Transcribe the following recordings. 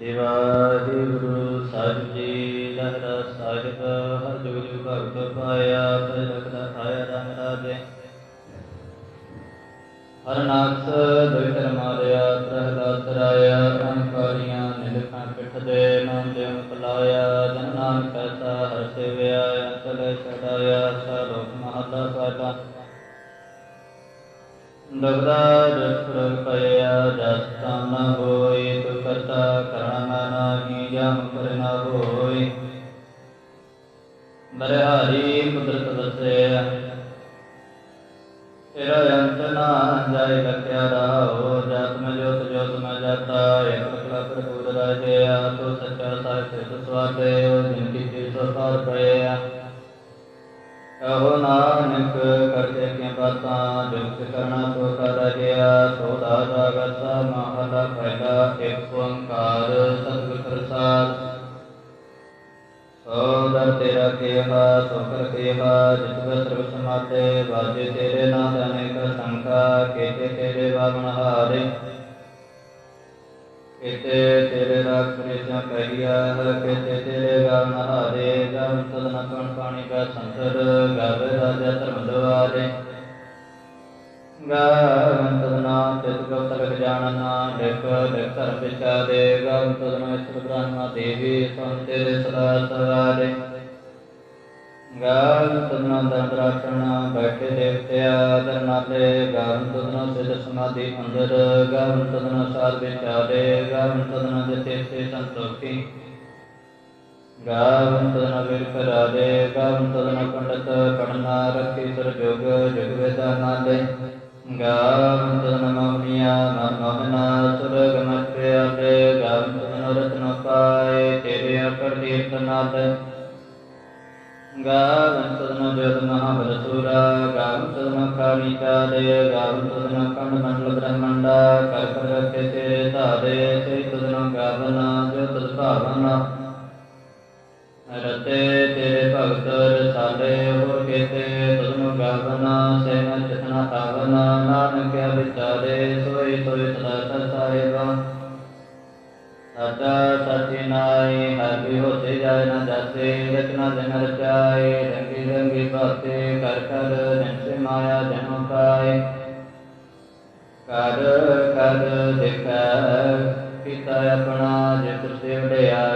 You know. ਫਿਰ ਅੰਤ ਨਾ ਜਾਏ ਮਹਾਰੇ ਗਵਿ ਸਦਨ ਕਣ ਪਾਣੀ ਕਾ ਸੰਤਰ ਗਵਿ ਰਾਜਾ ਧਰਮ ਦਵਾਰੇ ਗਵਿ ਸਦਨਾ ਚਿਤ ਕੋ ਤਲਕ ਜਾਣਨਾ ਡਿਕ ਡਿਕ ਧਰਮ ਵਿਚਾਰੇ, ਗਵਿ ਸਦਨਾ ਇਸਤਰ ਬ੍ਰਹਮਾ ਦੇਵੀ ਸੰਤੇ ਸਦਾ ਸਵਾਰੇ ਗਾਨ ਤੁਨਾ ਦੰਦਰਾਟਣਾ ਬੈਠੇ ਦੇਵਤਿਆ ਦਰਨਾਤੇ ਗਾਨ ਤੁਨਾ ਸਿਧ ਸਮਾਧੀ ਅੰਦਰ ਗਾਨ ਤੁਨਾ ਸਾਰ ਵਿਚਾਰੇ ਗਾਨ ਤੁਨਾ ਜਿਤੇ ਸੰਤੋਖੀ। ਗਾਵੰਤ ਨ ਵਿਰਖ ਰਾਜੇ ਗਾਵੰਤ ਨ ਪੰਡਤ ਪੜਨਾ ਰੱਖੇ ਸਰ ਜੋਗ ਜਗ ਵੇਦਾ ਨਾਲੇ ਗਾਵੰਤ ਨ ਮਮਨੀਆ ਨ ਮਮਨਾ ਸੁਰਗ ਮਤਿ ਆਪੇ ਗਾਵੰਤ ਨ ਰਤਨ ਪਾਏ ਤੇਰੇ ਅਪਰ ਤੀਰਥ ਨਾਲੇ ਗਾ ਪਾਏ ਕਰ ਕਰ ਦੇਖੈ ਪਿਤਾ ਆਪਣਾ ਜਿਤ ਸਿਵੜਿਆ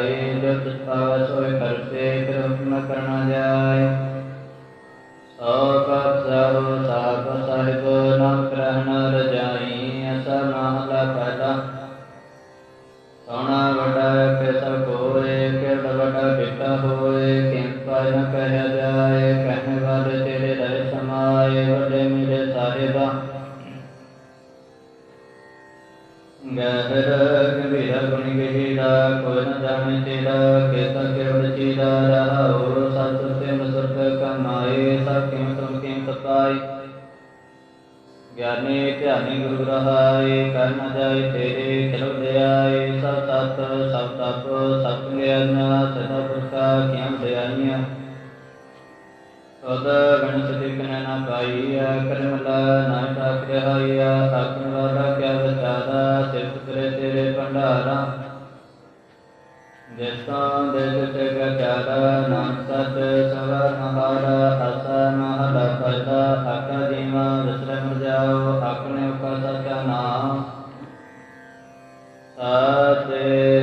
ਧਨੇ ਧਿਆਨੇ ਗੁਰੂ ਰਹਾਏ ਕਰਮ ਜਾਏ ਤੇਰੇ Amen.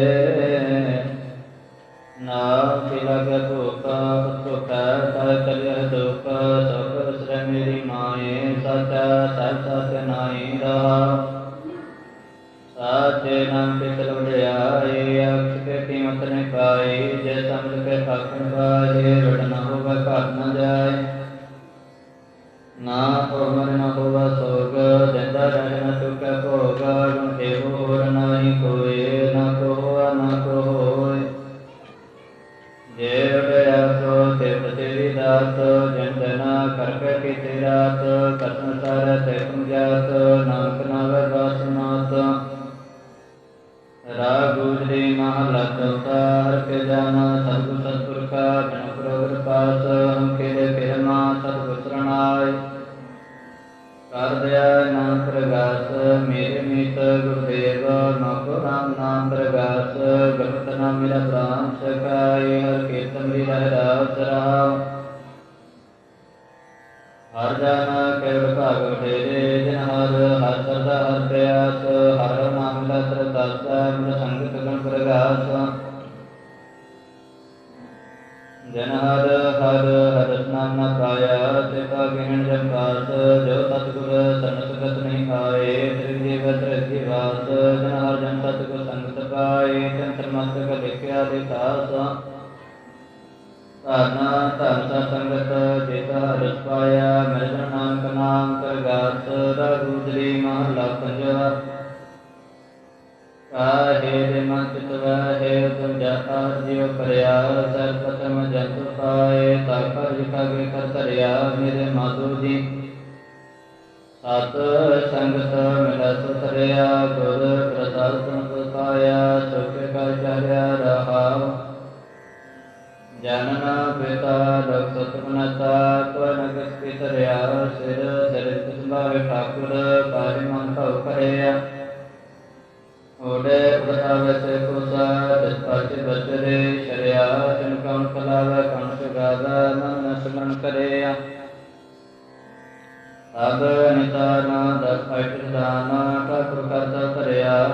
ਜਗਤ ਨਾਨਕ ਨਾਮ ਹਰ ਹਰ ਪਾਇਆ ਤੇ ਭਾਗਿਨ ਜੰਪਾਸ ਜੋ ਸਤਿਗੁਰ ਸਰਨ ਸੁਗਤ ਨਹੀਂ ਆਏ ਤ੍ਰਿਗ ਜੀਵ ਤ੍ਰਿਗ ਜੀਵਾਸ ਜਨ ਹਰ ਜਨ ਸਤਿਗੁਰ ਸੰਗਤ ਪਾਏ ਤੰਤਰ ਮਸਤਕ ਲਿਖਿਆ ਦਿਖਾਸ ਧਰਨਾ ਚਰਿਆ ਰਹਾ ਜਨਨ ਪਿਤਾ ਲੋਕ ਸਤਮਨਤਾ ਤਵਨ ਕਸ ਪਿਤਰਿਆ ਸਿਰ ਸਿਰ ਤਿਸਮਾਵੇ ਠਾਕੁਰ ਕਾਰਿ ਮਨ ਭਉ ਕਰਿਆ ਓਡੇ ਉਡਾਵੇ ਸੇ ਕੋਸਾ ਦਸਪਾਚ ਬਚਰੇ, ਸ਼ਰਿਆ ਜਨ ਕਉਨ ਕਲਾਵੇ ਕਣ ਸੁਗਾਦਾ ਮਨ ਨਸਮਨ ਕਰਿਆ। ਅਬ ਨਿਤਾਨਾ ਦਸ ਫਾਇਟ ਦਾਨਾ, ਠਾਕੁਰ ਕਰਤਾ ਧਰਿਆ।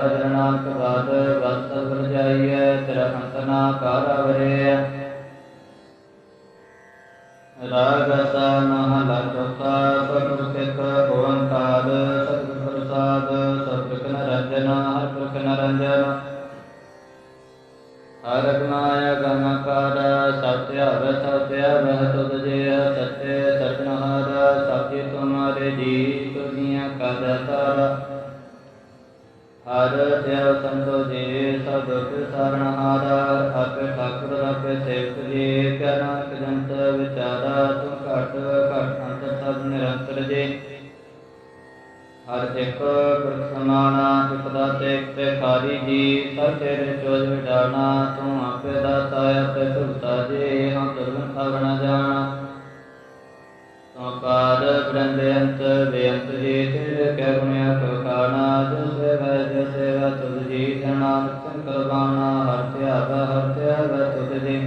ਸੰਕਾਰ ਬ੍ਰਹਮ ਅੰਤ ਬੇਅੰਤ ਜੀ ਤੇਰੇ ਕੈ ਗੁਣਿਆ ਕੋ ਖਾਣਾ ਜੋ ਸੇਵਾ ਜੋ ਸੇਵਾ ਤੁਧ ਜੀ ਜਨਾਮ ਸੰਕਰ ਬਾਣਾ ਹਰ ਧਿਆਵਾ ਹਰ ਧਿਆਵਾ ਤੁਧ ਜੀ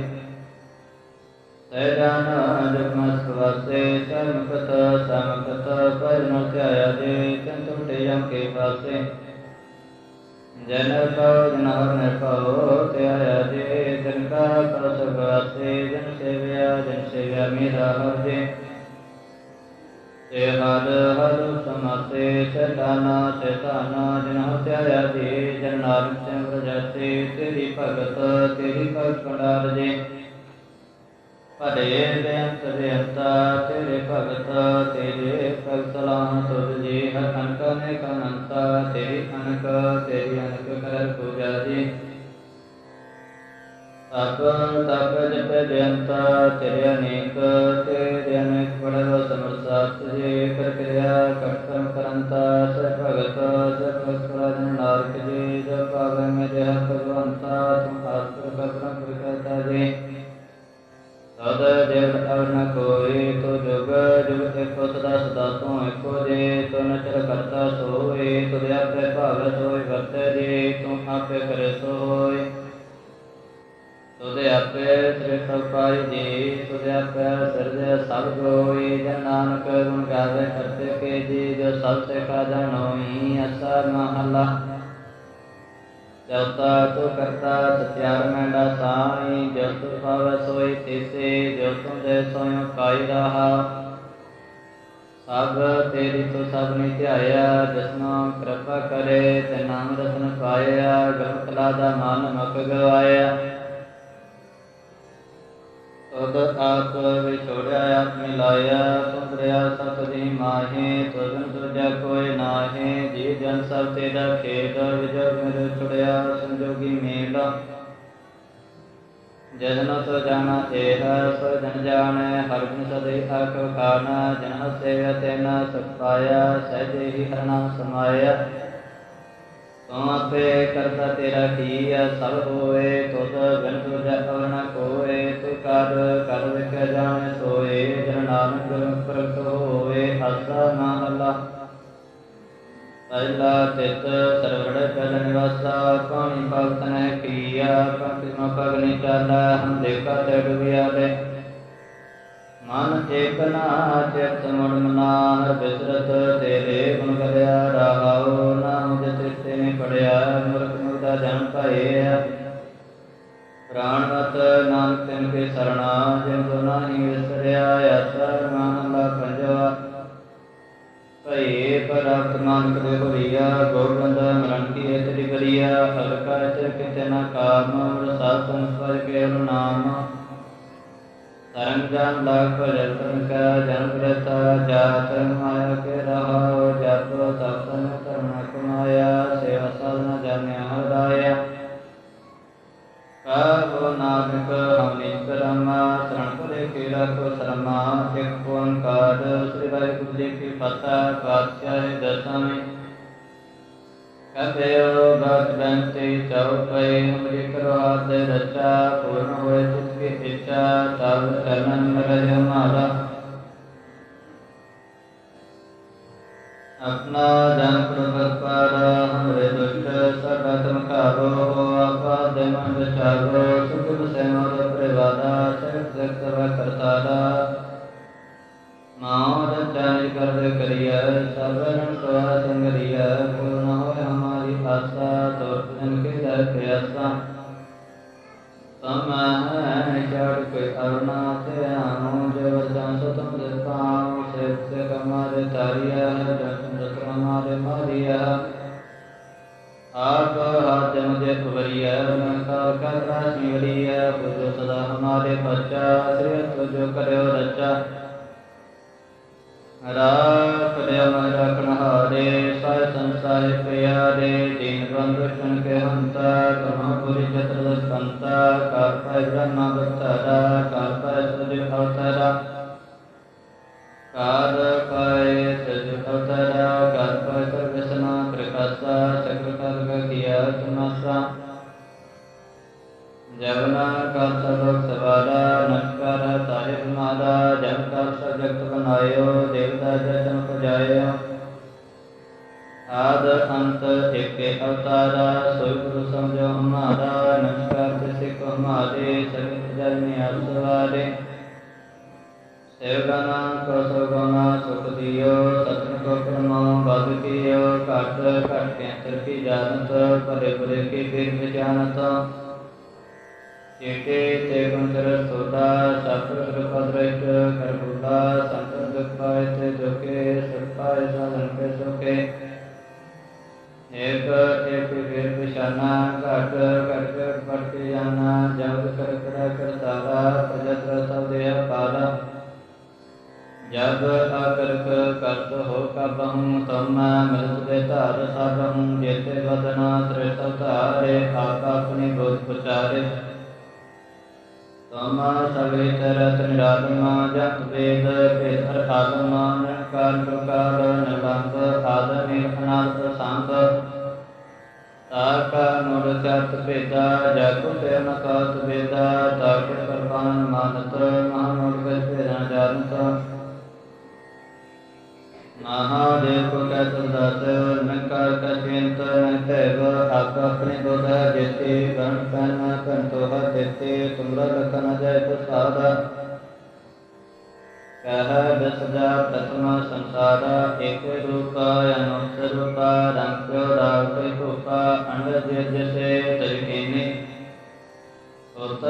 ਸਹਿਜਾਨ ਜਗਮਸ ਵਾਸੇ ਸਰਮਕਤ ਸਮਕਤ ਪਰ ਨ ਧਿਆਇਆ ਜੀ ਚੰਤੁ ਟੇਯੰ ਕੇ ਪਾਸੇ ਜਨ ਕਉ ਜਨ ਹਰ ਨਿਰਭਉ ਧਿਆਇਆ ਜੀ ਜਨ ਕਾ ਕਉ ਸਗਾਸੇ ਜਨ ਸੇਵਿਆ ਜਨ ਸੇਵਿਆ ਮੇਰਾ ਹਰ ਜੀ ਤੇ ਹਰ ਹਰ ਸਮਾਸੇ ਸਦਾਨਾ ਸਦਾਨਾ ਜਨ ਹਤਿਆਇਆ ਦੇ ਜਨ ਨਾਨਕ ਸਿਮਰ ਜਸੇ ਤੇਰੀ ਭਗਤ ਤੇਰੀ ਭਗਤ ਕੰਡਾਰ ਜੇ ਭਰੇ ਬੇਅੰਤ ਬੇਅੰਤਾ ਤੇਰੇ ਭਗਤ ਤੇਰੇ ਭਗਤ ਸਲਾਮ ਤੁਧ ਜੀ। ਹਰ ਅਨਕ ਨੇ ਕਨੰਤਾ, ਤੇਰੀ ਅਨਕ ਤੇਰੀ ਅਨਕ ਕਰ ਪੂਜਾ ਜੀ। ਤਪ ਤਪ ਜਪ ਬੇਅੰਤਾ ਤੇਰੇ ਅਨੇਕ ਤੇਰੇ ਅਨੇਕ ਬੜੋ ਸਮਰਸਾਤ ਜੇ। ਭਾਵ ਸੋਏ ਤੂੰ ਆਪੇ ਕਰੇ ਸੋਏ ਤੁਦੇ ਆਪੇ ਸ੍ਰਿਸ਼ਟ ਪਾਈ ਜੀ ਤੁਦੇ ਆਪੇ ਸਿਰਜੈ ਸਭ ਕੋਈ ਜਨ ਨਾਨਕ ਗੁਣ ਗਾਵੇ ਕਰਤੇ ਕੇ ਜੀ, ਜੋ ਸਭ ਸੇ ਕਾ ਜਾਣੋਈ ਅਸਾ ਮਹਲਾ। ਚੌਥਾ ਤੋ ਕਰਤਾ ਸਤਿਆਰ ਮੈਂਡਾ ਸਾਈ ਜੋ ਤੁ ਭਾਵ ਸੋਈ ਤੀਸੇ ਜੋ ਤੁਮ ਦੇ ਸੋਇ ਕਾਈ ਰਹਾ। ਸਭ ਤੇਰੀ ਤੋ ਸਭ ਨੇ ਧਿਆਇਆ, ਜਸਨਾ ਕਿਰਪਾ ਕਰੇ, ਤੇ ਨਾਮ ਰਤਨ ਪਾਇਆ ਗਰਮ ਕਲਾ ਦਾ ਮਨ ਮਕ ਗਵਾਇਆ। ਤਦ ਆਪ ਵਿਛੋੜਿਆ, ਆਪ ਮਿਲਾਇਆ, ਸੁੰਦਰਿਆ ਸਤ ਦੀ ਮਾਹੇ ਤੁਧਨ ਦੂਜਾ ਕੋਈ ਨਾਹੇ, ਜੀ ਜਨ ਸਭ ਤੇਰਾ ਖੇਡ ਵਿਜਗ ਮਿਲ ਛੁੜਿਆ ਸੰਜੋਗੀ ਮੇਲ। ਜਨ ਸੋ ਜਾਣਾ ਏਹ ਸੋ ਜਾਣੈ, ਹਰ ਗੁਣ ਸਦੇ ਆਖ ਖਾਨਾ ਜਨ ਸੇਵਿਆ ਤੈਨਾ ਸੁਖ ਸਹਿਜੇ ਹੀ ਹਰਨਾਮ ਸਮਾਇਆ ਤੂੰ ਆਪੇ ਕਰਤਾ ਤੇਰਾ ਕੀ ਆ, ਸਭ ਹੋਏ ਤੁਧ ਬਿਨ ਤੁਝਾ ਅਵਰਣਾ ਕੋਏ ਤੂੰ ਕਰ ਕਰ ਵਿਖ ਜਾਣੇ ਪਹਿਲਾ ਤਿਤ ਸਰਵੜ ਕਲ ਨਿਵਾਸਾ ਪਾਣੀ ਭਗਤ ਨਹਿ ਕੀਆ ਪੰਕ ਆਪਣਾ ਪਗ ਚਾਲਾ ਹਮ ਦੇਖਾ ਤੇ ਡੁਬਿਆ ਦੇ ਮਨ ਏਕ ਚਿਤ ਮੁੜ ਮਨਾ ਬਿਸਰਤ ਤੇਰੇ ਗੁਣ ਗਲਿਆ ਰਹਾਉ, ਨਾਮ ਜਿਤੇ ਤੇ ਨੇ ਪੜਿਆ, ਮੁਰਖ ਮੁਰਦਾ ਜਨ ਭਏ ਪ੍ਰਾਣਵਤ ਨਾਨਕ ਤਿਨ ਕੇ ਸਰਣਾ, ਜਿਨ ਕੋ ਨਾਹੀ ਵਿਸਰਿਆ, ਆਸਰ ਭਏ ਪਰਤ ਮਾਨਕ ਦੇ ਹੋਰੀਆ ਗੋਬਿੰਦ ਮਰਨ ਕੀ ਤੇਰੀ ਬਰੀਆ ਹਲਕਾ ਤੇ ਕਿਤੇ ਨਾ ਕਾਮ, ਰਸਾਤ ਸੰਸਰ ਕੇ ਨਾਮ। ਤਰੰਗ ਜਾਨ ਲਾਗ ਭਜਨ ਤਨ ਕਾ, ਜਨ ਪ੍ਰਤਾ ਜਾਤ ਮਾਇਆ ਕੇ ਰਹਾਉ ਜਪ ਸਤਨ ਧਰਮ ਕਮਾਇਆ, ਸੇਵਾ ਸਾਧਨਾ ਜਾਣਿਆ ਹਰਾਇਆ ਕਹੋ ਨਾਨਕ ਕੇ ਰੱਖੋ ਇੱਕ ਓੰਕਾਰ ਸ੍ਰੀ ਵਾਹਿਗੁਰੂ ਜੀ ਕੀ ਫਤਿਹ ਪਾਤਸ਼ਾਹ ਦਸਾਵੇਂ ਕਬਿਓ ਬਤ ਬੰਤੇ ਚਉਪਏ ਹਮਰੇ ਕਰੋ ਹਾਥ ਰਚਾ ਪੂਰਨ ਹੋਏ ਜਿਸ ਕੀ ਇੱਛਾ ਤਬ ਚਰਨ ਮਰਜ ਹਮਾਰਾ ਆਪਣਾ ਜਨ ਪ੍ਰਭਤ ਕਰੀਐ ਸਭਰਨ ਸਵਾ ਸੰਗਰੀਐ ਪੂਰਨ ਹੋਏ ਹਮਾਰੀ ਆਸਾ ਤੋਰ ਜਨ ਕੇ ਦਰ ਪਿਆਸਾ ਤਮਹਿ ਛੜ ਕੋਈ ਅਰੁਣਾ ਤੇ ਆਨੋ ਜੋ ਵਰਦਾਨ ਸੋ ਤੁਮ ਦੇ ਪਾਉ ਸੇ ਸੇ ਕਮਾਰੇ ਤਾਰੀਆ ਜਨ ਦਸ ਹਮਾਰੇ ਮਾਰੀਆ ਆਪ ਹਾਥ ਮੁਝੇ ਖਬਰੀਆ ਮੈਂ ਕਾਰ ਕਰ ਰਾਸ਼ੀ ਵਰੀਆ ਬੁਝੋ ਸਦਾ ਹਮਾਰੇ ਬੱਚਾ ਸ੍ਰੀ ਤੁਜੋ ਸਾਇ ਸੰਸਾਰ ਚੇਤੇ ਤੇ ਗੁੰਦਰ ਸੋਦਾ ਸਤਿ ਕਿਰਪਾ ਦ੍ਰਿਸ਼ਟ ਕਰ ਬੁਲਾ ਸੰਤਨ ਤੇ ਦੁਖੇ ਤਰਤ ਨਿਰਾਤਮਾ ਜਤ ਵੇਦ ਭੇਦਰ ਆਗਮ ਨਿਰਕਾਰ ਪ੍ਰਕਾਰ ਨਿਰਲੰਬ ਆਦ ਨਿਰਖਨਾਤ ਸੰਤ ਤਾਕਾ ਨੁਰ ਚਤ ਭੇਦਾ ਜਗ ਤੇ ਨ ਕਾਤ ਵੇਦਾ ਤਾਕੇ ਕਰਪਾਨ ਮਾਨਤ ਮਹਾਨੁਰ ਗਜ ਭੇਦਾਂ ਜਾਣਤ ਮਹਾਦੇਵ ਕੋ ਕਹਿ ਤੁਦਾਸ ਨਕਾਰ ਕਚਿੰਤ ਨਤੈਵ ਆਪ ਆਪਣੇ ਬੋਧ ਜੇਤੇ ਗਣ ਪੈਨ ਕੰਤੋ ਹਤੇਤੇ ਤੁਮਰਾ ਲਖਨ ਜੈ ਪ੍ਰਸਾਦ ਕਹ ਬਸਜਾ ਪ੍ਰਥਮ ਸੰਸਾਰ ਏਕ ਰੂਪ ਅਨੁਤ ਰੂਪ ਰੰਗ ਰਾਗ ਤੇ ਰੂਪ ਅੰਡ ਜੇ ਜਸੇ ਤਜਕੀਨੇ ਉਤ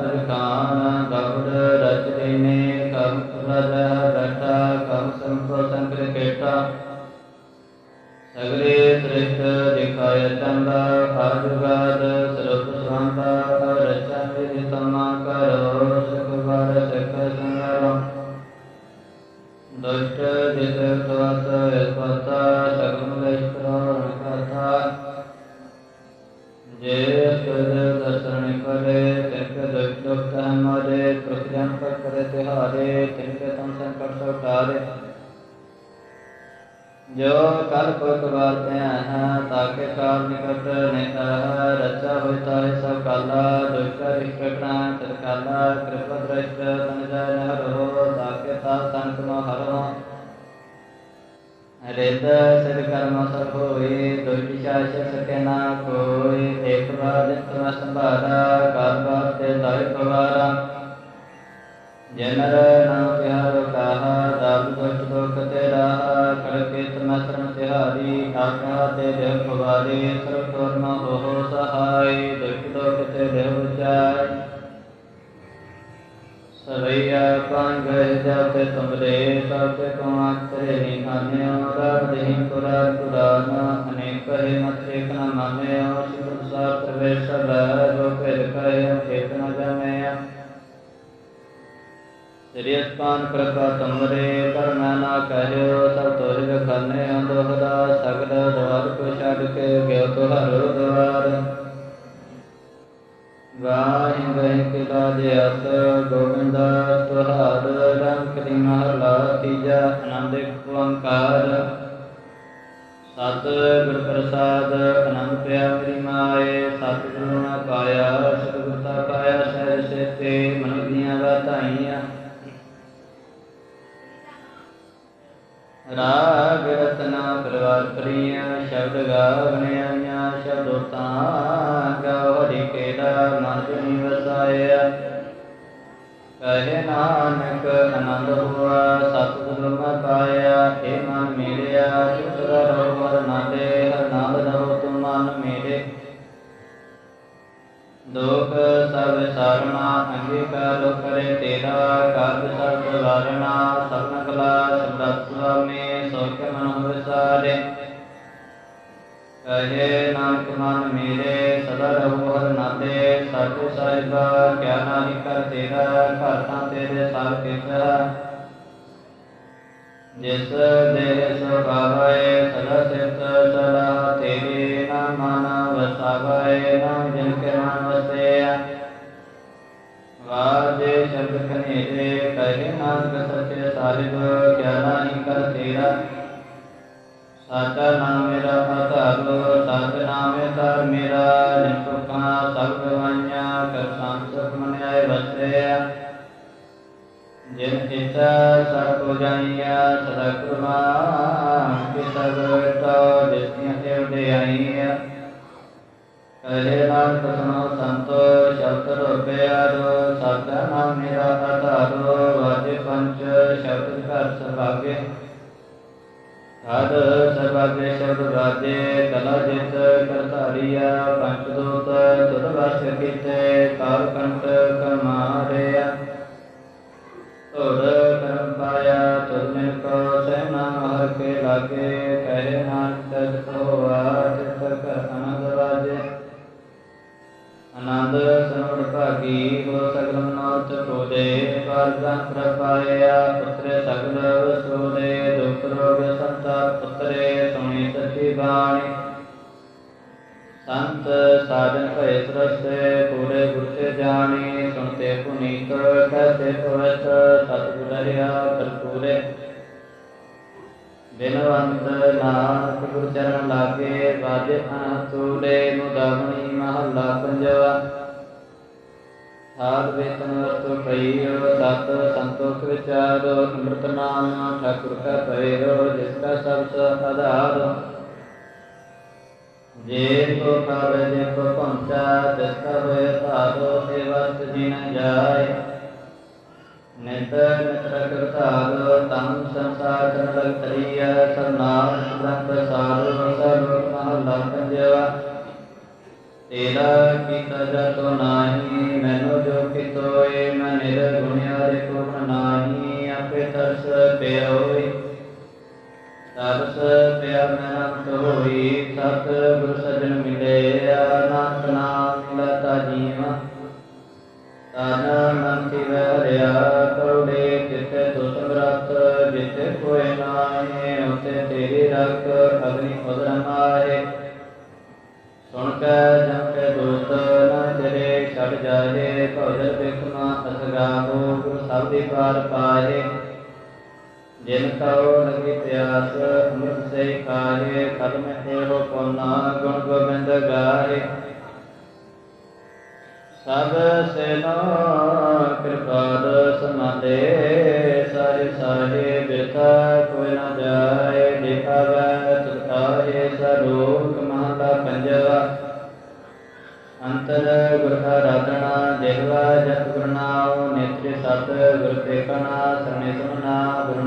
ਪ੍ਰਕਾਨ ਗਵੜ ਰਚ ਦੇਨੇ ਕਮ ਸੁਰਜ ਬੈਠਾ ਕਮ ਸੰਤੋ ਸੰਕਰ ਕੇਟਾ। ਸਗਲੇ ਸ੍ਰਿਸ਼ਟ ਦਿਖਾਇ ਚੰਦਾ ਹਾਜੁਗਾਦ ਸਭ ਕਾਲਾ ਦੁਸ਼ਟ ਰਿਸ਼ਟਣਾ ਤਰ ਕਾਲਾ ਕਿਰਪਾ ਦ੍ਰਿਸ਼ਟ ਤਨ ਜੈ ਨਹਰੋ ਤਾਕੇ ਤਾ ਸੰਤ ਨੋ ਹਰੋ ਰਿਤ ਸਿਰ ਕਰਮ ਸਭ ਹੋਏ ਦੁਸ਼ਟ ਸ਼ਾਸ ਸਕੇ ਨਾ ਕੋਈ ਏਕ ਏਕ ਵਾਰ ਜਿਤ ਮੈਂ ਸੰਭਾਰਾ ਕਰ ਬਾਤ ਤੇ ਤਾਇ ਪਵਾਰਾ ਜਨਰ ਨਾਮ ਪਿਆਰੋ ਕਾਹਾ ਦਾਬ ਦੁਸ਼ਟ ਦੁਖ ਤੇ ਰਾਹਾ ਕੜਕੇ ਤਮੈ ਸਰਮ ਤਿਹਾਰੀ ਆਖਾ ਤੇ ਦੇਵ ਪਵਾਰੇ ਸਰਬ ਪੰਗ ਜਾਤੇ ਤੁਮਰੇ ਸਭ ਤੇ ਕਮਾ ਤੇਰੇ ਨਿਹਾਨਿਓ ਰਬ ਦੇਹੀ ਪੁਰਾ ਪੁਰਾਨਾ ਅਨੇਕ ਹੈ ਮਤ ਏਕ ਨ ਮਾਨਿਓ ਸਿਮਰ ਸਾਤ ਪ੍ਰਵੇਸ਼ ਲੈ ਜੋ ਭਿਲ ਕਹੇ ਏਕ ਨ ਜਮਿਆ ਸ੍ਰੀ ਅਸਪਾਨ ਕਿਰਪਾ ਤੁਮਰੇ ਪਰ ਮੈਂ ਨਾ ਕਹਿਓ, ਸਭ ਤੋਹਿ ਵਖਾਨੇ ਦੋਹਰਾ ਸਗਲ ਦਵਾਰ ਕੋ ਛੱਡ ਕੇ ਗਿਓ ਤੁਹਾਰੋ। ਰਾਗ ਰਤਨਾ ਪਰਵਾਰ ਪ੍ਰਿਆ, ਸ਼ਬਦ ਗਾਵਣੇ ਆਈਆਂ ਸ਼ਬਦੋ ਤਾਂ ਗਾਉ ਹਰੀ ਮਨ ਜਨੀ ਵਸਾਇਆ। ਕਹੇ ਨਾਨਕ, ਆਨੰਦ ਹੁਆ, ਸਤਿਗੁਰ ਮੈਂ ਪਾਇਆ ਏ ਮਨ ਮੇਰਿਆ ਚੁੱਪ ਰਹੋ, ਮਰ ਨਾ ਦੇ ਨਾਮ ਰਹੋ ਤੁਮ ਮਨ ਮੇਰੇ। ਦੁਖ ਸਭ ਸਰਣਾ, ਅੰਗੀਕਾਰ ਕਰੇ ਤੇਰਾ ਕਾਜ ਸਭ ਵਾਰਣਾ ਸਭਨ ਕਲਾ ਸਬਦ ਸੁਆਮੀ ਸੋਖ ਮਨ ਵਿਸਾਰੇ ਕਹੇ ਨਾਨਕ ਮਨ ਮੇਰੇ ਸਦਾ ਰਹੋ ਹਰ ਨਾਦੇ ਸਾਧੂ ਸਾਹਿਬਾ ਕਿਆ ਨਾਹੀ ਕਰ ਤੇਰਾ ਘਰ ਤਾਂ ਤੇਰੇ ਸਭ ਕਿਛ ਜਿਸ ਦੇ ਸੁਭਾਵੈ ਸਦਾ ਸਿਫਤ ਸਦਾ ਤੇਰੇ ਨਾਮ ਮਨ ਵਸਾਵੈ ਨਾਮ ਜਨ ਕੇ ਮਨ ਵਸਿਆ ਵਾਜੇ ਸ਼ਬਦ ਕਨੇਰੇ ਕਹੇ ਨਾਨਕ ਸੱਚੇ ਸਾਹਿਬ ਕਿਆ ਨਾਹੀ ਕਰ ਤੇਰਾ ਸਾਚਾ ਨਾਮ ਮੇਰਾ ਆਧਾਰ ਸਤ ਨਾਮੇ ਧਰ ਮੇਰਾ ਜਿਨ ਸਭ ਗਵਾਈਆਂ ਕਰ ਸੰਸਤ ਮਨ ਆਏ ਜਿਨ ਇੱਛਾ ਸਭ ਕੋ ਜਾਈਆ ਸਦਾ ਕੁਰਮਾ ਕਿ ਸਭ ਤੋ ਜਿਸਨੀਆਂ ਤੇ ਉਡਿਆਈਆ ਕਹੇ ਨਾਨਕ ਸੁਣੋ ਸੰਤੋ, ਸ਼ਬਦ ਰੋਪਿਆ ਰੋ ਸਾਚਾ ਨਾਮ ਮੇਰਾ ਆਧਾਰ ਵਾਜੇ ਪੰਜ ਸ਼ਬਦ ਘਰ ਸਰਵਾਗੇ ਹਰ ਸਰਬਾਗੇ ਸ਼ਬਦ ਰਾਜੇ ਕਲਾ ਜਿਤ ਕਰਤਾਰੀਆ ਪੰਚ ਦੋਤ ਤੁਧ ਵਸ ਕੀਤੇ ਕਾਲ ਕੰਟ ਕਮਾਰਿਆ ਤੁਧ ਕਰਮ ਪਾਇਆ, ਤੁਧ ਮਿਲ ਕੋ ਸਹਿਨਾ ਹਰ ਕੇ ਲਾਗੇ, ਕਹੇ ਨਾਨਕ ਤਤ ਹੋਆ ਚਿਤ ਕਰ ਆਨੰਦ ਰਾਜੇ ਆਨੰਦ ਸਰਵਣ ਭਾਗੀ ਹੋ ਸਗਲ ਮਨੋਰਥ ਪੂਰੇ ਪਾਰਗਾਂ ਪ੍ਰਪਾਇਆ ਪੁੱਤਰ ਸਗਲ ਨਿਤ ਮਿਤਰ ਕਰਤਾਰ ਤਮ ਸੰਸਾਰ ਕਰਨ ਲਗ ਤਰੀਆ ਸਰਨਾਮ ਸੁਰੰਤ ਸਾਰ ਸਰਬ ਮਹਲਾ ਪੰਜਵਾ ਤੇਰਾ ਕੀਤਾ ਜਤੋ ਨਾਹੀ ਮੈਨੂੰ ਜੋ ਕਿਤੋਏ ਮੈਂ ਨਿਰਗੁਣਿਆ ਰੇ ਗੁਣ ਨਾਹੀ ਆਪੇ ਤਰਸ ਪਿਓਈ ਤਰਸ ਪਿਆ ਮੈਂ ਨਾਮ ਹੋਈ ਸਤ ਗੁਰ ਸਜਣ ਮਿਲਿਆ ਨਾਨਕ ਨਾਮ ਮਿਲਤਾ ਜੀਵਾ ਤਨ ਮਨ ਕੀ ਵਰਿਆ ਕਿਤੇ ਤੋ ਸਮਰੱਥ ਜਿਤੇ ਕੋਇ ਨਾਹੀ ਉਤੇ ਤੇਰੀ ਰਖ, ਅਗਨੀ ਉਦਰ ਮਾਰੇ ਸੁਣ ਕੇ ਜਮ ਕੇ ਦੋਸਤ ਨ ਤੇਰੇ ਛੜ ਜਾਏ ਭਉਜਰ ਬਿਖਮਾ ਅਸਗਾਹੋ, ਗੁਰ ਸਭ ਦੀ ਪਾਰ ਪਾਏ। ਜਿਨ ਕਉ ਲਗੀ ਪਿਆਸ, ਅੰਮ੍ਰਿਤ ਸੇ ਖਾਏ ਕਦਮ ਇਹੋ ਪਉਨਾ ਗੁਣ ਗੋਬਿੰਦ ਗਾਏ। ਸਭ ਸੇਨੋ ਕਿਰਪਾਲ ਸਮਾਦੇ, ਸਾਰੇ ਸਾਰੇ ਬਿਰਥਾ ਕੋਈ ਨਾ ਜਾਏ, ਦਿਖਾਵੇ ਤੁਤਾਏ ਸਰੂਪ ਮਹਲਾ ਪੰਜਵਾ। ਅੰਤਰ ਗੁਰ ਆਰਾਧਨਾ ਜਿਹਵਾ ਜਪ ਗੁਰ ਨਾਮ ਸਤ ਗੁਰ ਦੇਖਣਾ ਸਰਨੇ ਸੁਨਾ ਗੁਰ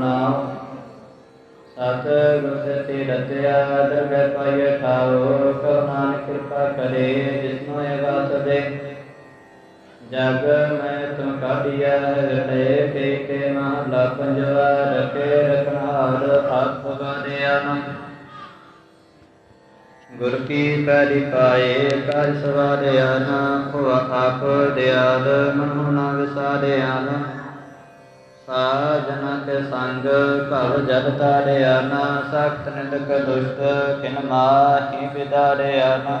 ਸਤ ਗੁਰ ਤੇ ਰਤਿਆ, ਦਰਗਹਿ ਪਾਈਏ ਠਾਓ ਕਉ ਕਿਰਪਾ ਕਰੇ ਜਿਸਨੋ ਅਗਾਸ ਦੇ ਜਗ ਮੈਂ ਤੁਮ ਕਾਢਿਆ ਹਿਰਦੇ ਕੇ ਕੇ ਮਹਲਾ ਪੰਜਵਾ ਰਖੇ ਰਖਨਾਰ ਆਪ ਗਾਦਿਆ ਗੁਰ ਕੀ ਪੈਰੀ ਪਾਏ, ਕਾਜ ਸਵਾਰਿਆ ਨਾ ਖੁਆ ਆਪ ਦਿਆਲ, ਮਨੁ ਨਾ ਵਿਸਾਰਿਆ ਨਾ। ਸਾਜਨ ਕੇ ਸੰਗ, ਭਵ ਜਲ ਤਾਰਿਆ ਨਾ, ਸਖਤ ਨਿੰਦਕ ਦੁਸ਼ਟ, ਕਿਨ ਮਾਹੀ ਵਿਦਾਰਿਆ ਨਾ।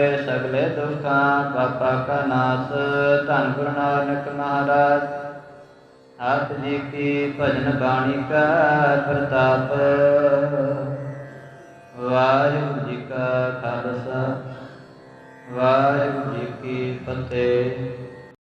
ਹੋਏ ਦੁਖਾਂ ਪਾਪਾ ਕਾ ਨਾਸ, ਧੰਨ ਗੁਰੂ ਨਾਨਕ ਮਹਾਰਾਜ। ਆਪ ਜੀ ਕੀ ਭਜਨ ਬਾਣੀ ਕਾ ਪ੍ਰਤਾਪ, ਵਾਹਿਗੁਰੂ ਜੀ ਕਾ ਖਾਲਸਾ, ਵਾਹਿਗੁਰੂ ਜੀ ਕੀ ਫਤਿਹ।